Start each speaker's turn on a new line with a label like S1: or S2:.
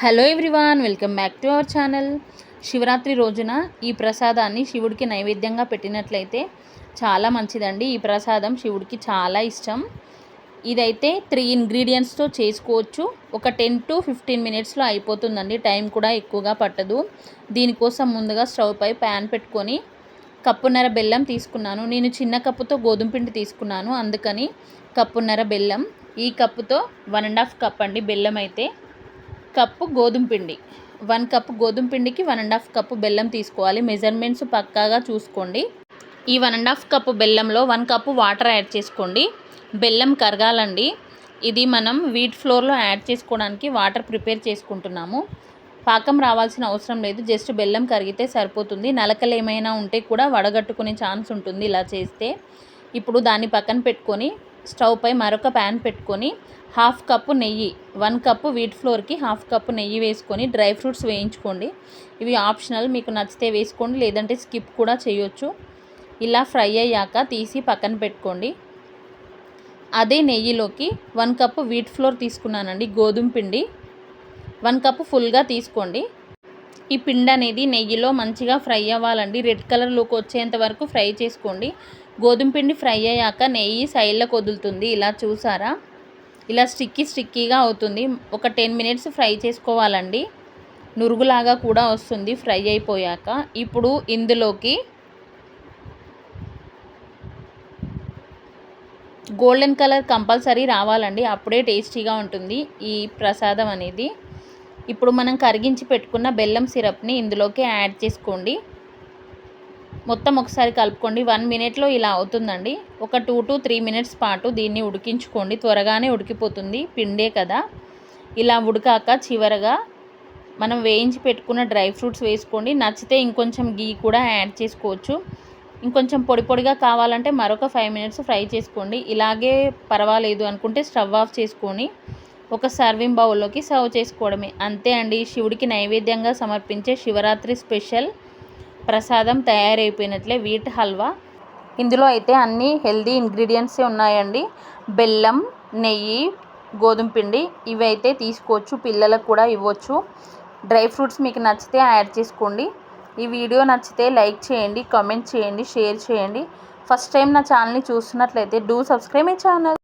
S1: Hello everyone welcome back to our channel. Shivaratri రోజున ఈ ప్రసాదాన్ని శివుడికి నైవేద్యంగా పెట్టినట్లయితే చాలా మంచిదండి. ఈ ప్రసాదం శివుడికి చాలా ఇష్టం. ఇదైతే త్రీ ఇంగ్రీడియంట్స్తో చేసుకోవచ్చు. ఒక టెన్ టు ఫిఫ్టీన్ మినిట్స్లో అయిపోతుందండి. టైం కూడా ఎక్కువగా పట్టదు. దీనికోసం ముందుగా స్టవ్ పై ప్యాన్ పెట్టుకొని కప్పున్నర బెల్లం తీసుకున్నాను. నేను చిన్న కప్పుతో గోధుమ పిండి తీసుకున్నాను. అందుకని కప్పున్నర బెల్లం. ఈ కప్పుతో వన్ అండ్ హాఫ్ కప్ అండి బెల్లం అయితే. కప్పు గోధుమ పిండి. వన్ కప్ గోధుమ పిండికి వన్ అండ్ హాఫ్ కప్పు బెల్లం తీసుకోవాలి. మెజర్మెంట్స్ పక్కాగా చూసుకోండి. ఈ వన్ అండ్ హాఫ్ కప్పు బెల్లంలో వన్ కప్పు వాటర్ యాడ్ చేసుకోండి. బెల్లం కరగాలండి. ఇది మనం వీట్ ఫ్లోర్లో యాడ్ చేసుకోవడానికి వాటర్ ప్రిపేర్ చేసుకుంటున్నాము. పాకం రావాల్సిన అవసరం లేదు. జస్ట్ బెల్లం కరిగితే సరిపోతుంది. నలకలు ఏమైనా ఉంటే కూడా వడగట్టుకునే ఛాన్స్ ఉంటుంది ఇలా చేస్తే. ఇప్పుడు దాన్ని పక్కన పెట్టుకొని స్టవ్ పై మరొక ప్యాన్ పెట్టుకొని హాఫ్ కప్పు నెయ్యి వన్ కప్పు వీట్ ఫ్లోర్కి హాఫ్ కప్పు నెయ్యి వేసుకొని డ్రై ఫ్రూట్స్ వేయించుకోండి. ఇవి ఆప్షనల్ మీకు నచ్చితే వేసుకోండి లేదంటే స్కిప్ కూడా చేయొచ్చు. ఇలా ఫ్రై అయ్యాక తీసి పక్కన పెట్టుకోండి. అదే నెయ్యిలోకి వన్ కప్పు వీట్ ఫ్లోర్ తీసుకున్నానండి గోధుమ పిండి. వన్ కప్పు ఫుల్గా తీసుకోండి. ఈ పిండి అనేది నెయ్యిలో మంచిగా ఫ్రై అవ్వాలండి. రెడ్ కలర్లోకి వచ్చేంత వరకు ఫ్రై చేసుకోండి. గోధుమ పిండి ఫ్రై అయ్యాక నెయ్యి సైడ్లోకి వదులుతుంది. ఇలా చూసారా? ఇలా స్టిక్కీ స్టిక్కీగా అవుతుంది. ఒక టెన్ మినిట్స్ ఫ్రై చేసుకోవాలండి. నురుగులాగా కూడా వస్తుంది ఫ్రై అయిపోయాక. ఇప్పుడు ఇందులోకి గోల్డెన్ కలర్ కంపల్సరీ రావాలండి. అప్పుడే టేస్టీగా ఉంటుంది ఈ ప్రసాదం అనేది. ఇప్పుడు మనం కరిగించి పెట్టుకున్న బెల్లం సిరప్ని ఇందులోకి యాడ్ చేసుకోండి. మొత్తం ఒకసారి కలుపుకోండి. వన్ మినిట్లో ఇలా అవుతుందండి. ఒక టూ టు త్రీ మినిట్స్ పాటు దీన్ని ఉడికించుకోండి. త్వరగానే ఉడికిపోతుంది. పిండే కదా. ఇలా ఉడికాక చివరగా మనం వేయించి పెట్టుకున్న డ్రై ఫ్రూట్స్ వేసుకోండి. నచ్చితే ఇంకొంచెం గీ కూడా యాడ్ చేసుకోవచ్చు. ఇంకొంచెం పొడి పొడిగా కావాలంటే మరొక ఫైవ్ మినిట్స్ ఫ్రై చేసుకోండి. ఇలాగే పర్వాలేదు అనుకుంటే స్టవ్ ఆఫ్ చేసుకొని ఒక సర్వింగ్ బౌల్లోకి సర్వ్ చేసుకోవడమే. అంతే అండి. శివుడికి నైవేద్యంగా సమర్పించే శివరాత్రి స్పెషల్ ప్రసాదం తయారైపోయినట్లే వీట్ హల్వా. ఇందులో అయితే అన్ని హెల్దీ ఇంగ్రీడియంట్సే ఉన్నాయండి. బెల్లం నెయ్యి గోధుమ పిండి ఇవి అయితే తీసుకోవచ్చు. పిల్లలకు కూడా ఇవ్వచ్చు. డ్రై ఫ్రూట్స్ మీకు నచ్చితే యాడ్ చేసుకోండి. ఈ వీడియో నచ్చితే లైక్ చేయండి కామెంట్ చేయండి షేర్ చేయండి. ఫస్ట్ టైం నా ఛానల్ని చూస్తున్నట్లయితే డూ సబ్స్క్రైబ్ మై ఛానల్.